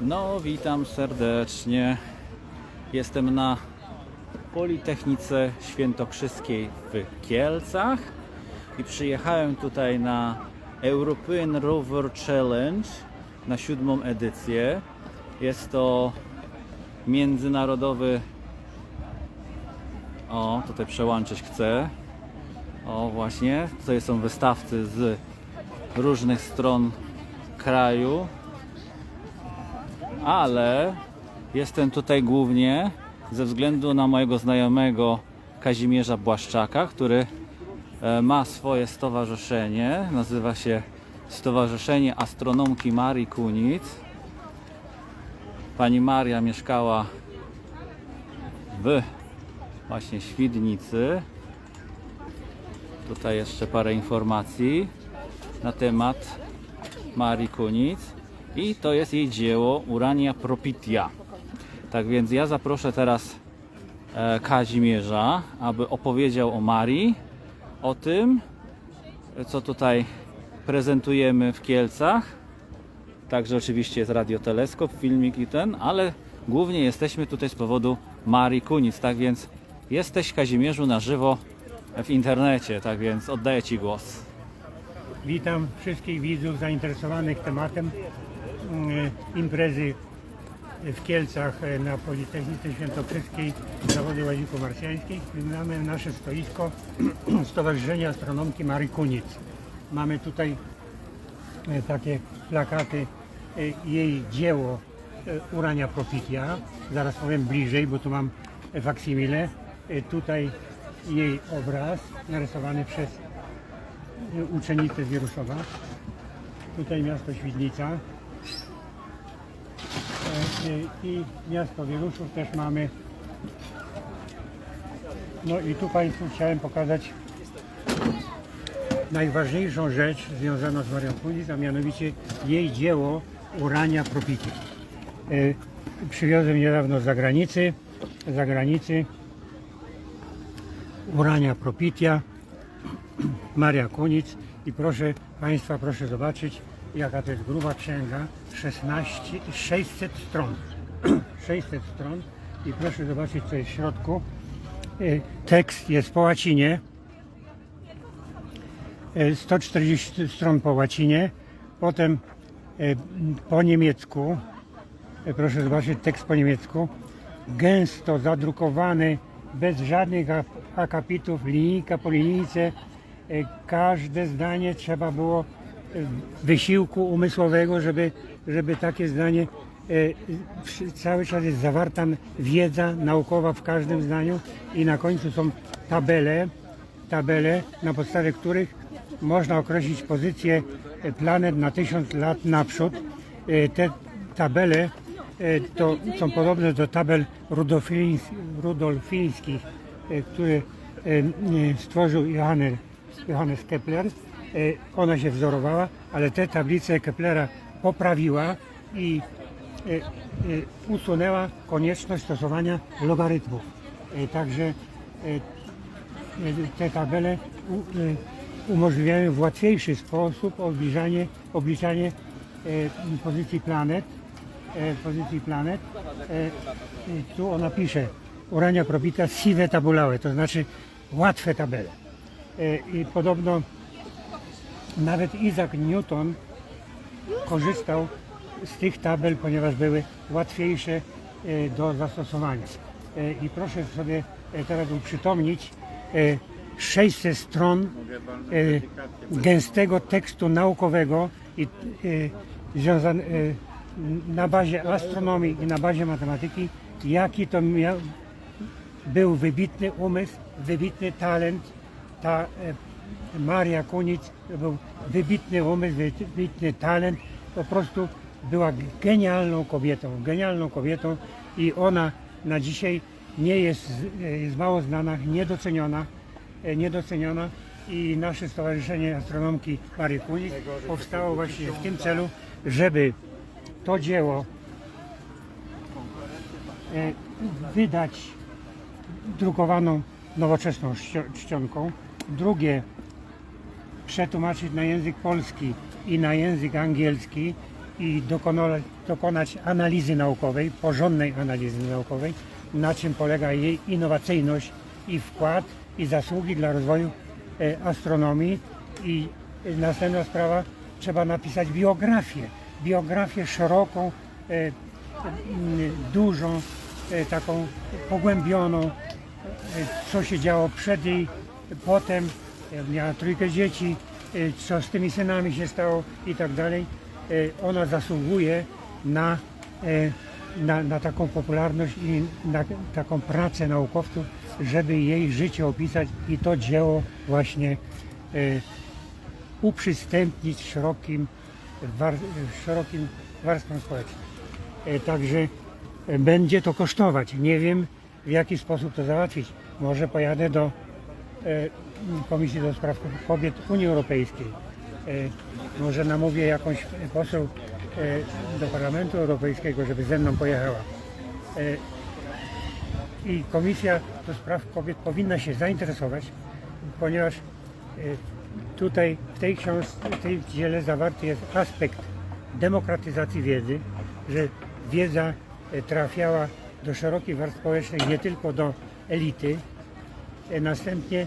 No, witam serdecznie. Jestem na Politechnice Świętokrzyskiej w Kielcach i przyjechałem tutaj na European Rover Challenge na siódmą edycję. Jest to międzynarodowy. O, tutaj przełączyć chcę. O, właśnie. Tutaj są wystawcy z różnych stron kraju ale jestem tutaj głównie ze względu na mojego znajomego Kazimierza Błaszczaka, który e, ma swoje stowarzyszenie, nazywa się Stowarzyszenie Astronomki Marii Kunic. Pani Maria mieszkała w właśnie Świdnicy. Tutaj jeszcze parę informacji na temat Marii Kunic i to jest jej dzieło Urania Propitia. Tak więc ja zaproszę teraz e, Kazimierza, aby opowiedział o Marii, o tym, co tutaj prezentujemy w Kielcach. Także oczywiście jest radioteleskop, filmik i ten, ale głównie jesteśmy tutaj z powodu Marii Kunic. Tak więc jesteś Kazimierzu na żywo w internecie, tak więc oddaję Ci głos. Witam wszystkich widzów zainteresowanych tematem mm, imprezy w Kielcach e, na Politechnice Świętokrzyskiej Zawody Łaziku-Marsjańskiej. Mamy nasze stoisko Stowarzyszenia Astronomki Marii Kunic. Mamy tutaj e, takie plakaty, e, jej dzieło Urania Propitia. Zaraz powiem bliżej, bo tu mam faksimile. Tutaj jej obraz narysowany przez uczennicę z Wieruszowa. Tutaj miasto Świdnica. E, I miasto Wieruszów też mamy. No i tu Państwu chciałem pokazać najważniejszą rzecz związaną z Marią Kunis, a mianowicie jej dzieło Urania Propiti. E, Przywiozłem niedawno z zagranicy, z zagranicy Urania Propitia. Maria Kunic i proszę Państwa, proszę zobaczyć jaka to jest gruba księga, 16, 600 stron. 600 stron i proszę zobaczyć co jest w środku. E, Tekst jest po łacinie, E, 140 stron po łacinie, potem e, po niemiecku, E, proszę zobaczyć tekst po niemiecku, gęsto zadrukowany, bez żadnych akapitów, linijka po linijce. E, Każde zdanie trzeba było e, wysiłku umysłowego, żeby, żeby takie zdanie, e, cały czas jest zawarta wiedza naukowa w każdym zdaniu i na końcu są tabele, tabele, na podstawie których można określić pozycję planet na tysiąc lat naprzód. Te tabele to są podobne do tabel rudolfińs- rudolfińskich, e, które e, e, stworzył Johannes, Johannes Kepler. E, Ona się wzorowała, ale te tablice Keplera poprawiła i e, e, usunęła konieczność stosowania logarytmów. E, Także e, te tabele umożliwiają w łatwiejszy sposób obliczanie, e, pozycji planet. E, pozycji planet. E, tu ona pisze Urania probita sive tabulae, to znaczy łatwe tabele. E, I podobno nawet Isaac Newton korzystał z tych tabel, ponieważ były łatwiejsze do zastosowania. I proszę sobie teraz uprzytomnić e, 600 stron gęstego tekstu naukowego i e, związany, e, na bazie astronomii i na bazie matematyki, jaki to miał, był wybitny umysł, wybitny talent. Ta e, Maria Kunic był wybitny umysł, wybitny talent. Po prostu była genialną kobietą, genialną kobietą i ona na dzisiaj nie jest, e, jest mało znana, niedoceniona, e, niedoceniona i nasze Stowarzyszenie Astronomki Marii Kunic powstało właśnie w tym celu, żeby to dzieło e, wydać drukowaną nowoczesną czcio- czcionką. Drugie przetłumaczyć na język polski i na język angielski i dokonać, dokonać analizy naukowej, porządnej analizy naukowej, na czym polega jej innowacyjność i wkład i zasługi dla rozwoju e, astronomii. I następna sprawa, trzeba napisać biografię. Biografię szeroką, e, dużą, e, taką pogłębioną, e, co się działo przed jej, potem, miała trójkę dzieci, co z tymi synami się stało i tak dalej. Ona zasługuje na, na, na taką popularność i na taką pracę naukowców, żeby jej życie opisać i to dzieło właśnie uprzystępnić szerokim, war, szerokim warstwom społecznym. E, Także e, będzie to kosztować. Nie wiem w jaki sposób to załatwić. Może pojadę do e, Komisji do Spraw Kobiet Unii Europejskiej. Może namówię jakąś poseł do Parlamentu Europejskiego, żeby ze mną pojechała. I Komisja do Spraw Kobiet powinna się zainteresować, ponieważ tutaj w tej książce, w tej dziele zawarty jest aspekt demokratyzacji wiedzy, że wiedza e, trafiała do szerokich warstw społecznych, nie tylko do elity. E, Następnie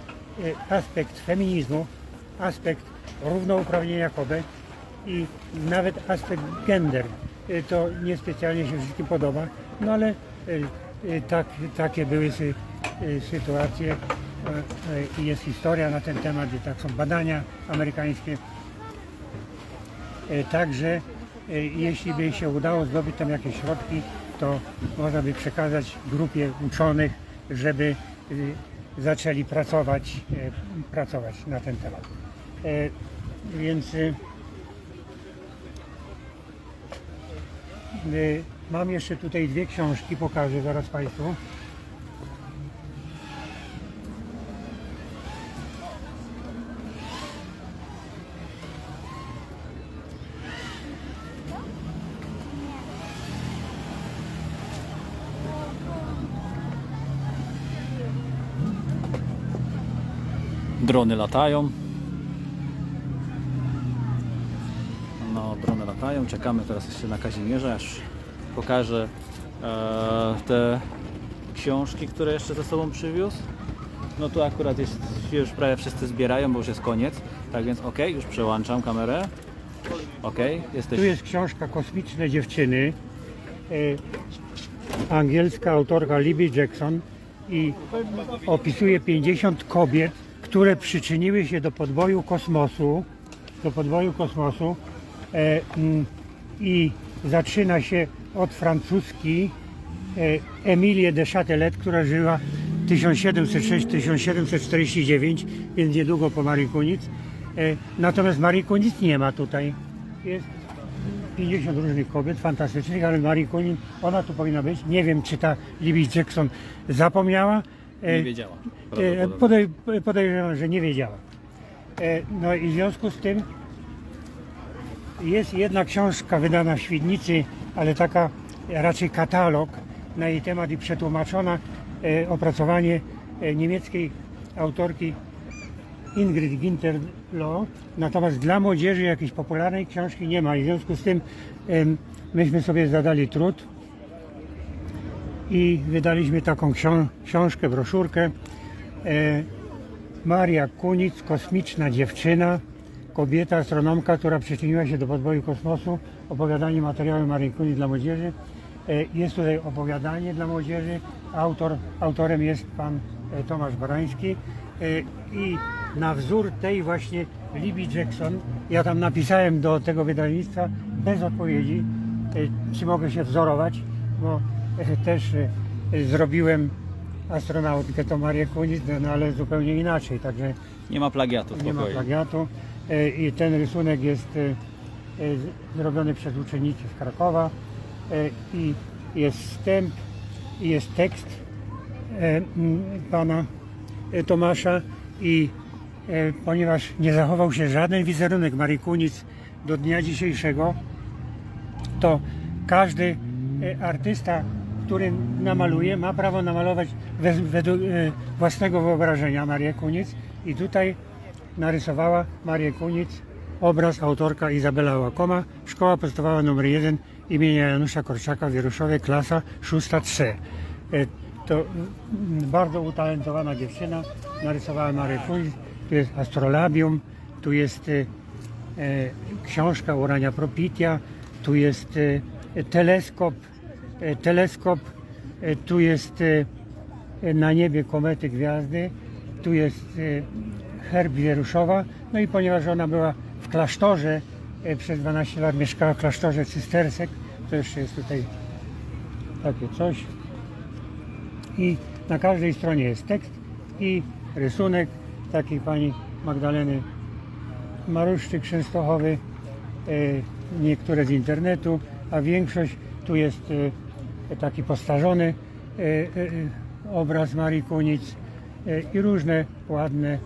e, aspekt feminizmu, aspekt równouprawnienia kobiet i nawet aspekt gender. To niespecjalnie się wszystkim podoba, no ale tak, takie były sy, sytuacje i jest historia na ten temat i tak są badania amerykańskie. E, Także e, jeśli by się udało zdobyć tam jakieś środki, to można by przekazać grupie uczonych, żeby e, zaczęli pracować, e, pracować na ten temat. E, Więc e, e, mam jeszcze tutaj dwie książki, pokażę zaraz Państwu. Drony latają. No, drony latają. Czekamy teraz jeszcze na Kazimierza, aż pokażę e, te książki, które jeszcze ze sobą przywiózł. No tu akurat jest, już prawie wszyscy zbierają, bo już jest koniec. Tak więc ok, już przełączam kamerę. Ok, jesteś. Tu jest książka Kosmiczne dziewczyny. e, Angielska autorka Libby Jackson i opisuje 50 kobiet, które przyczyniły się do podboju kosmosu, do podboju kosmosu e, mm, i zaczyna się od francuski e, Emilie de Châtelet, która żyła 1706-1749, więc niedługo po Marii Kunic. E, Natomiast Marii Kunic nie ma tutaj. Jest 50 różnych kobiet fantastycznych, ale Marii Kunin, ona tu powinna być. Nie wiem, czy ta Libby Jackson zapomniała. E, Nie wiedziała. E. Podej, podejrzewam, że nie wiedziała. E, No i w związku z tym jest jedna książka wydana w Świdnicy, ale taka raczej katalog na jej temat i przetłumaczona e, opracowanie niemieckiej autorki Ingrid Ginterlo. Natomiast dla młodzieży jakiejś popularnej książki nie ma i w związku z tym myśmy sobie zadali trud i wydaliśmy taką ksią- książkę, broszurkę. E, Maria Kunic, kosmiczna dziewczyna, kobieta, astronomka, która przyczyniła się do podboju kosmosu. Opowiadanie materiały Marii Kunic dla młodzieży. E, Jest tutaj opowiadanie dla młodzieży. Autor, autorem jest pan e, Tomasz Barański. I na wzór tej właśnie Libby Jackson, ja tam napisałem do tego wydawnictwa bez odpowiedzi, czy mogę się wzorować, bo też e, zrobiłem astronautkę to Marię Kunic, no ale zupełnie inaczej, także Nie ma plagiatu, nie ma plagiatu. E, I ten rysunek jest e, zrobiony przez uczennicę z Krakowa i jest wstęp i jest tekst pana Tomasza i ponieważ nie zachował się żaden wizerunek Marii Kunic do dnia dzisiejszego, to każdy artysta, który namaluje, ma prawo namalować według e, własnego wyobrażenia Marię Kunic i tutaj narysowała Marię Kunic, obraz autorka Izabela Łakoma, szkoła podstawowa nr 1 imienia Janusza Korczaka w Wieruszowie, klasa 6-3. E, To bardzo utalentowana dziewczyna, narysowała Marię Kunic, tu jest astrolabium, tu jest e, książka Urania Propitia, tu jest teleskop, teleskop, e, tu jest e, na niebie komety gwiazdy, tu jest e, herb Wieruszowa, no i ponieważ ona była w klasztorze, e, przez 12 lat mieszkała w klasztorze cystersek, to jeszcze jest tutaj takie coś. I na każdej stronie jest tekst i rysunek takiej pani Magdaleny Maruszczyk Częstochowy, e, niektóre z internetu, a większość tu jest e, taki postarzony e, e, obraz Marii Kunic e, i różne ładne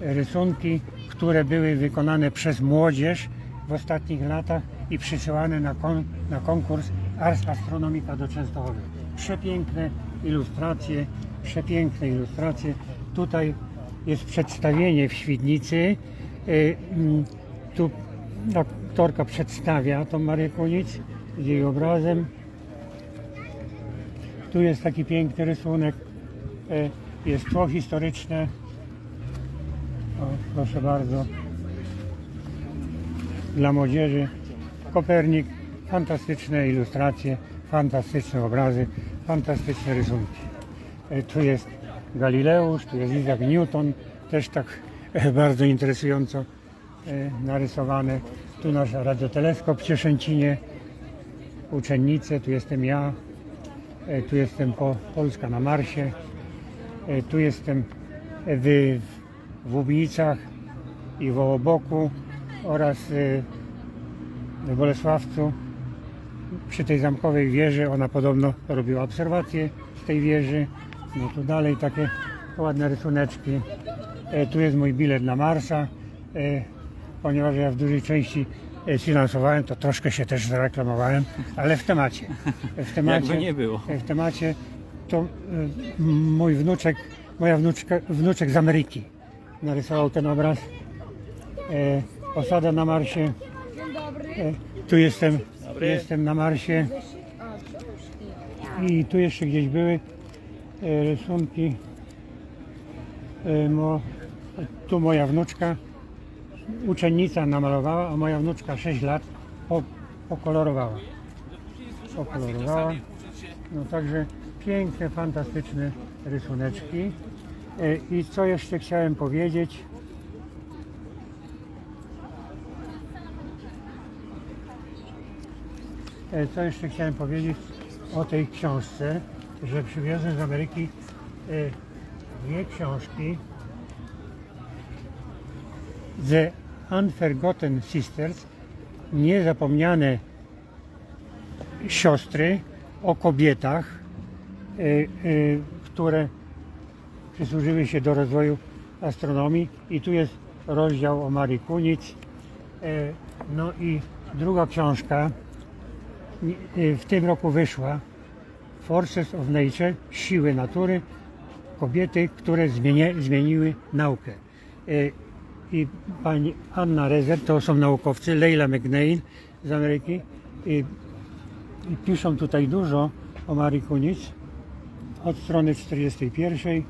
rysunki, które były wykonane przez młodzież w ostatnich latach i przysyłane na, kon, na konkurs Ars Astronomika do Częstochowy. Przepiękne ilustracje, przepiękne ilustracje. Tutaj jest przedstawienie w Świdnicy. Mm, Tu aktorka przedstawia tą Marię Kunic z jej obrazem. Tu jest taki piękny rysunek. Y, Jest tło historyczne. O, proszę bardzo. Dla młodzieży. Kopernik. Fantastyczne ilustracje, fantastyczne obrazy, fantastyczne rysunki. E, Tu jest Galileusz, tu jest Isaac Newton, też tak e, bardzo interesująco e, narysowane. Tu nasz radioteleskop w Cieszęcinie, uczennice, tu jestem ja, e, tu jestem po, Polska na Marsie, e, tu jestem w, w Łubnicach i w Ołoboku oraz e, w Bolesławcu przy tej zamkowej wieży. Ona podobno robiła obserwacje z tej wieży. No tu dalej takie ładne rysuneczki. E, tu jest mój bilet na Marsa. E, ponieważ ja w dużej części e, finansowałem, to troszkę się też zareklamowałem, ale w temacie. W temacie, Jakby nie było. w temacie to e, mój wnuczek, moja wnuczka, wnuczek z Ameryki narysował ten obraz. E, osada na Marsie. E, tu jestem, jestem na Marsie. I tu jeszcze gdzieś były e, rysunki. E, mo, tu moja wnuczka, uczennica namalowała, a moja wnuczka 6 lat po, pokolorowała. Pokolorowała. No także piękne, fantastyczne rysuneczki. E, I co jeszcze chciałem powiedzieć? E, Co jeszcze chciałem powiedzieć o tej książce, że przywiozłem z Ameryki e, dwie książki The Unforgotten Sisters, niezapomniane siostry o kobietach, e, e, które przysłużyły się do rozwoju astronomii i tu jest rozdział o Marii Kunic. E, No i druga książka w tym roku wyszła Forces of Nature, siły natury, kobiety, które zmienie, zmieniły naukę. I pani Anna Rezer, to są naukowcy, Leila McNeil z Ameryki i, i piszą tutaj dużo o Marii Kunic od strony 41.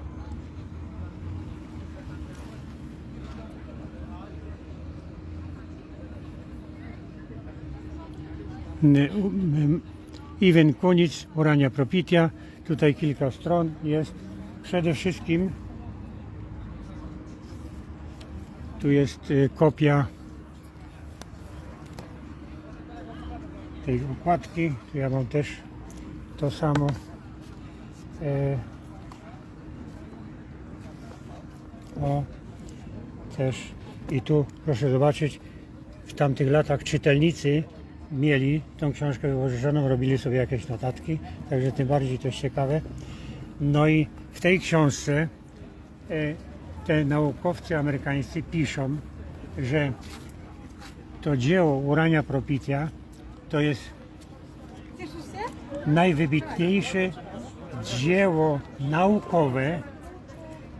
Iwen Kunic, Urania Propitia. Tutaj kilka stron jest. Przede wszystkim tu jest y, kopia tej okładki. Tu ja mam też to samo. E, o, też. I tu proszę zobaczyć, w tamtych latach czytelnicy mieli tą książkę wyłożoną, robili sobie jakieś notatki, także tym bardziej to jest ciekawe. No i w tej książce e, te naukowcy amerykańscy piszą, że to dzieło Urania Propitia to jest najwybitniejsze dzieło naukowe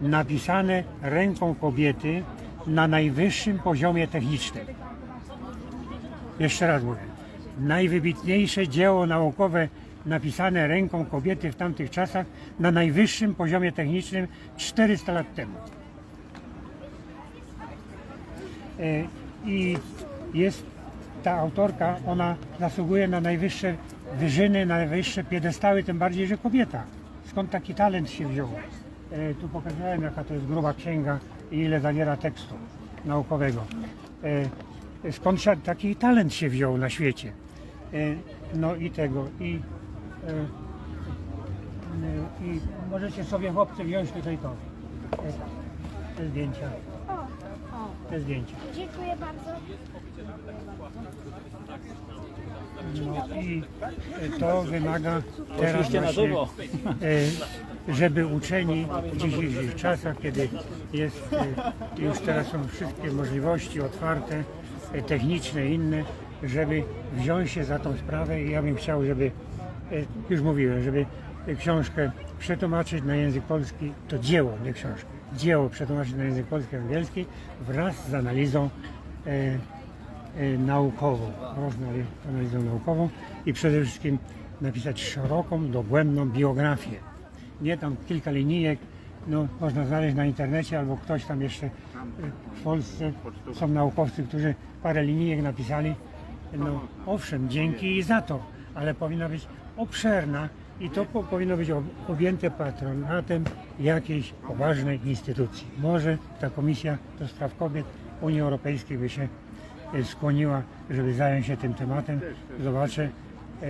napisane ręką kobiety na najwyższym poziomie technicznym. Jeszcze raz mówię. Najwybitniejsze dzieło naukowe napisane ręką kobiety w tamtych czasach na najwyższym poziomie technicznym 400 lat temu. E, I jest ta autorka, ona zasługuje na najwyższe wyżyny, na najwyższe piedestały, tym bardziej, że kobieta. Skąd taki talent się wziął? E, Tu pokazałem, jaka to jest gruba księga i ile zawiera tekstu naukowego. E, Skąd taki talent się wziął na świecie? No i tego, i, i możecie sobie chłopcy wziąć tutaj to, te zdjęcia, Zdjęcia. dziękuję bardzo. No i e, to wymaga teraz właśnie, e, żeby uczeni w dzisiejszych czasach, kiedy jest, e, już teraz są wszystkie możliwości otwarte, techniczne i inne, żeby wziąć się za tą sprawę i ja bym chciał, żeby, już mówiłem, żeby książkę przetłumaczyć na język polski, to dzieło, nie książkę, dzieło przetłumaczyć na język polski angielski wraz z analizą e, e, naukową, z analizą naukową i przede wszystkim napisać szeroką, dogłębną biografię. Nie tam kilka linijek, no, można znaleźć na internecie albo ktoś tam jeszcze e, w Polsce są naukowcy, którzy parę linijek napisali. No owszem, dzięki za to, ale powinna być obszerna i to po, powinno być ob- objęte patronatem jakiejś poważnej instytucji. Może ta Komisja do Spraw Kobiet Unii Europejskiej by się e, skłoniła, żeby zająć się tym tematem. Zobaczę, e,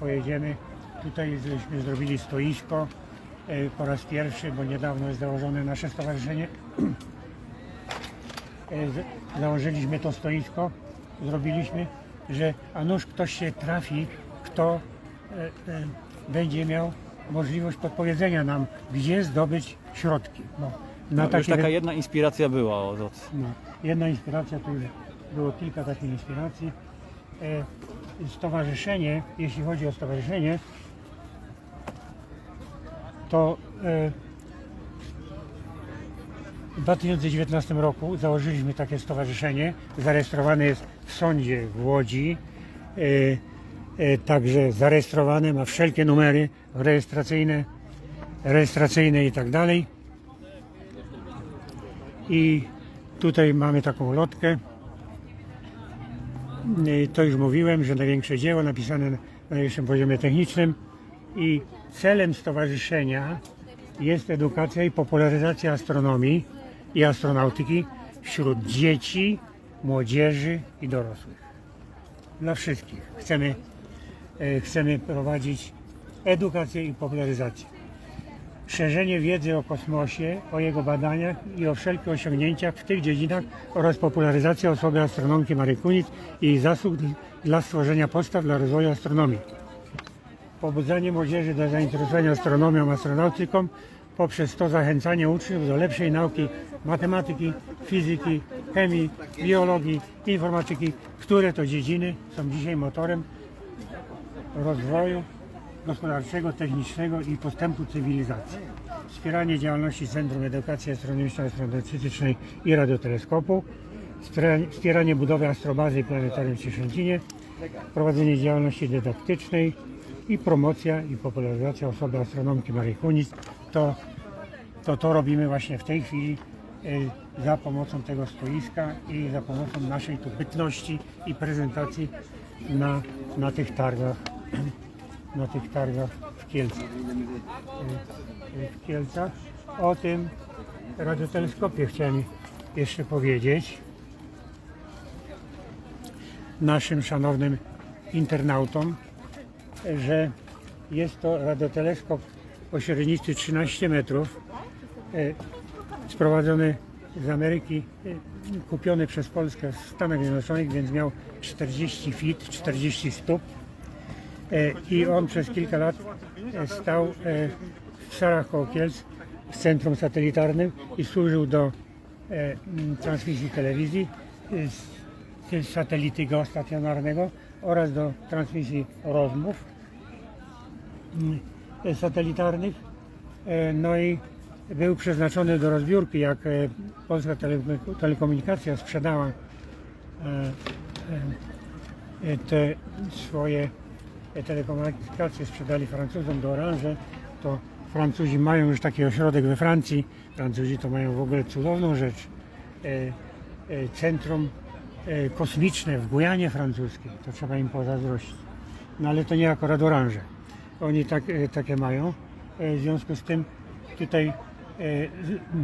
pojedziemy. Tutaj żeśmy zrobili stoisko e, po raz pierwszy, bo niedawno jest założone nasze stowarzyszenie. Założyliśmy to stoisko, zrobiliśmy, że a nuż ktoś się trafi, kto będzie miał możliwość podpowiedzenia nam, gdzie zdobyć środki. No, na No, już takie taka jedna inspiracja była od, no, jedna inspiracja, tu już było kilka takich inspiracji. E, stowarzyszenie, jeśli chodzi o stowarzyszenie, to e, w 2019 roku założyliśmy takie stowarzyszenie. Zarejestrowane jest w sądzie w Łodzi. E, także zarejestrowane, ma wszelkie numery rejestracyjne, rejestracyjne i tak dalej. I tutaj mamy taką lotkę. Y, To już mówiłem, że największe dzieło napisane na najwyższym poziomie technicznym i celem stowarzyszenia jest edukacja i popularyzacja astronomii i astronautyki wśród dzieci, młodzieży i dorosłych. Dla wszystkich. Chcemy, e, chcemy prowadzić edukację i popularyzację szerzenie wiedzy o kosmosie, o jego badaniach i o wszelkich osiągnięciach w tych dziedzinach oraz popularyzacja osoby astronomki Marii Kunic i jej zasług dl- dla stworzenia podstaw dla rozwoju astronomii. Pobudzanie młodzieży do zainteresowania astronomią, astronautyką poprzez to zachęcanie uczniów do lepszej nauki matematyki, fizyki, chemii, biologii, informatyki, które to dziedziny są dzisiaj motorem rozwoju gospodarczego, technicznego i postępu cywilizacji. Wspieranie działalności Centrum Edukacji Astronomicznej, Astronautycznej i Radioteleskopu. Wspieranie- budowy astrobazy i planetarium w Cieszęcinie. Prowadzenie działalności dydaktycznej i promocja i popularyzacja osoby astronomki Marii Kunic. To, to, to robimy właśnie w tej chwili e, za pomocą tego stoiska i za pomocą naszej tu bytności i prezentacji na, na tych targach na tych targach w Kielcach. Y, y, W Kielcach. O tym radioteleskopie chciałem jeszcze powiedzieć naszym szanownym internautom, że jest to radioteleskop o średnicy 13 metrów, y, sprowadzony z Ameryki, kupiony przez Polskę w Stanach Zjednoczonych, więc miał 40 feet, 40 stóp. E, i on przez kilka lat e, stał e, w Sarach koło w centrum satelitarnym i służył do transmisji telewizji z, satelity geostacjonarnego oraz do transmisji rozmów satelitarnych. No i był przeznaczony do rozbiórki, jak Polska Tele, Telekomunikacja sprzedała te swoje telekomunikacje sprzedali Francuzom do Orange, to Francuzi mają już taki ośrodek we Francji. Francuzi to mają w ogóle cudowną rzecz. E, e, Centrum e, kosmiczne w Gujanie francuskiej. To trzeba im pozazdrościć. No ale to nie akurat Orange. Oni tak, takie mają. W związku z tym tutaj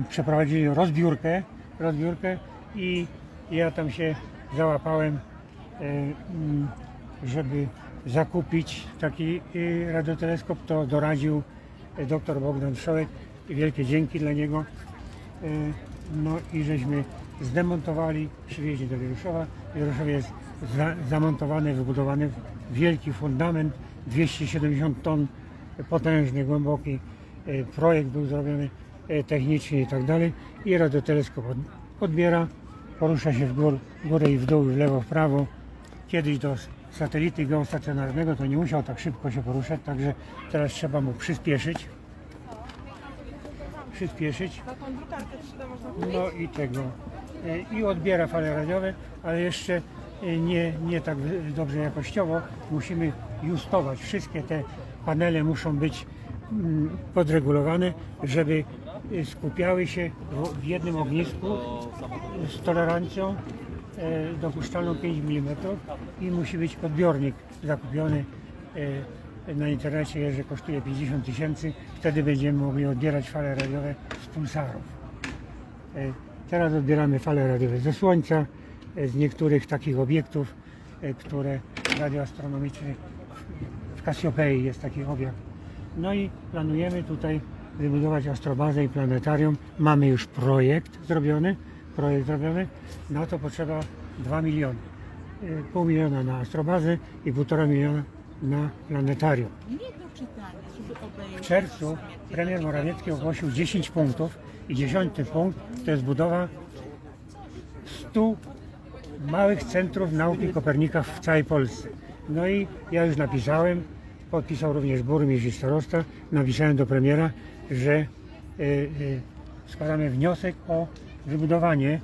przeprowadzili rozbiórkę, rozbiórkę i ja tam się załapałem, żeby zakupić taki e, radioteleskop, to doradził e, dr Bogdan Wszołek i wielkie dzięki dla niego. E, No i żeśmy zdemontowali, przywieźli do Wieruszowa. W Wieruszowie jest za, zamontowany, wybudowany wielki fundament, 270 ton, potężny, głęboki. Projekt był zrobiony technicznie i tak dalej. I radioteleskop od, odbiera, porusza się w gór, górę i w dół, w lewo, w prawo. Kiedyś do satelity geostacjonarnego to nie musiał tak szybko się poruszać, także teraz trzeba mu przyspieszyć. Przyspieszyć. No i tego. E, I odbiera fale radiowe, ale jeszcze e, nie, nie tak dobrze jakościowo. Musimy justować. Wszystkie te panele muszą być mm, podregulowane, żeby e, skupiały się w, jednym ognisku z tolerancją dopuszczalną 5 mm i musi być odbiornik zakupiony e, na internecie, że kosztuje 50 tysięcy. Wtedy będziemy mogli odbierać fale radiowe z pulsarów. E, Teraz odbieramy fale radiowe ze Słońca, e, z niektórych takich obiektów, e, które radioastronomicznych w Kasiopei jest taki obiekt. No i planujemy tutaj wybudować astrobazę i planetarium. Mamy już projekt zrobiony, projekt zrobiony, na to potrzeba 2 miliony. E, Pół miliona na astrobazę i półtora miliona na planetarium. W czerwcu premier Morawiecki ogłosił 10 punktów i 10 punkt to jest budowa 100 małych centrów nauki Kopernika w całej Polsce. No i ja już napisałem, podpisał również burmistrz i starosta, napisałem do premiera, że e, e, składamy wniosek o wybudowanie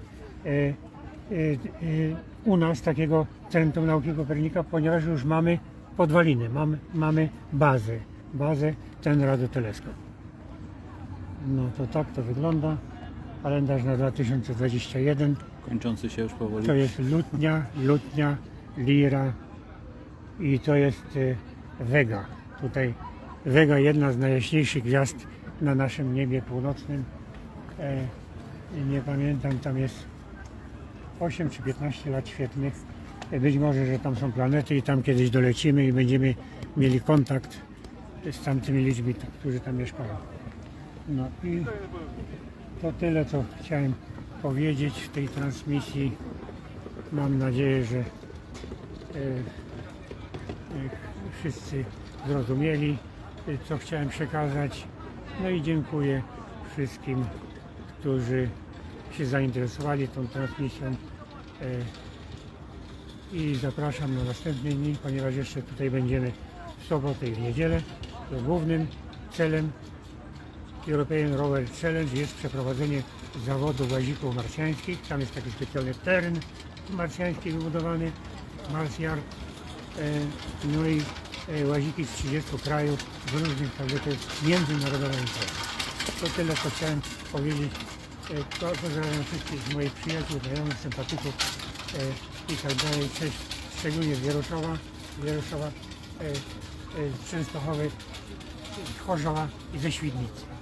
e, e, e, u nas takiego Centrum Nauki Kopernika, ponieważ już mamy podwaliny, mamy, mamy bazę, bazę, ten radioteleskop. No to tak to wygląda. Kalendarz na 2021 Kończący się już powoli. to jest lutnia, lutnia, lira i to jest Vega. Tutaj Vega jedna z najjaśniejszych gwiazd na naszym niebie północnym. E, nie pamiętam, tam jest 8 czy 15 lat świetnych. Być może, że tam są planety i tam kiedyś dolecimy i będziemy mieli kontakt z tamtymi ludźmi, którzy tam mieszkają. No i to tyle, co chciałem powiedzieć w tej transmisji. Mam nadzieję, że e, e, wszyscy zrozumieli, e, co chciałem przekazać. No i dziękuję wszystkim, którzy się zainteresowali tą transmisją. E, I zapraszam na następne dni, ponieważ jeszcze tutaj będziemy w sobotę i w niedzielę. To głównym celem European Rover Challenge jest przeprowadzenie zawodu łazików marsjańskich. Tam jest taki specjalny teren marsjański wybudowany, Mars Yard. E, No i e, łaziki z 30 krajów w różnych, także to jest. To tyle, co chciałem powiedzieć. E, po- Pozdrawiam wszystkich moich przyjaciół, znajomych, sympatyków e, i tak dalej. Cześć, szczególnie z Wieruszowa, Wieruszowa, e, z Częstochowy, Chorzowa i ze Świdnicy.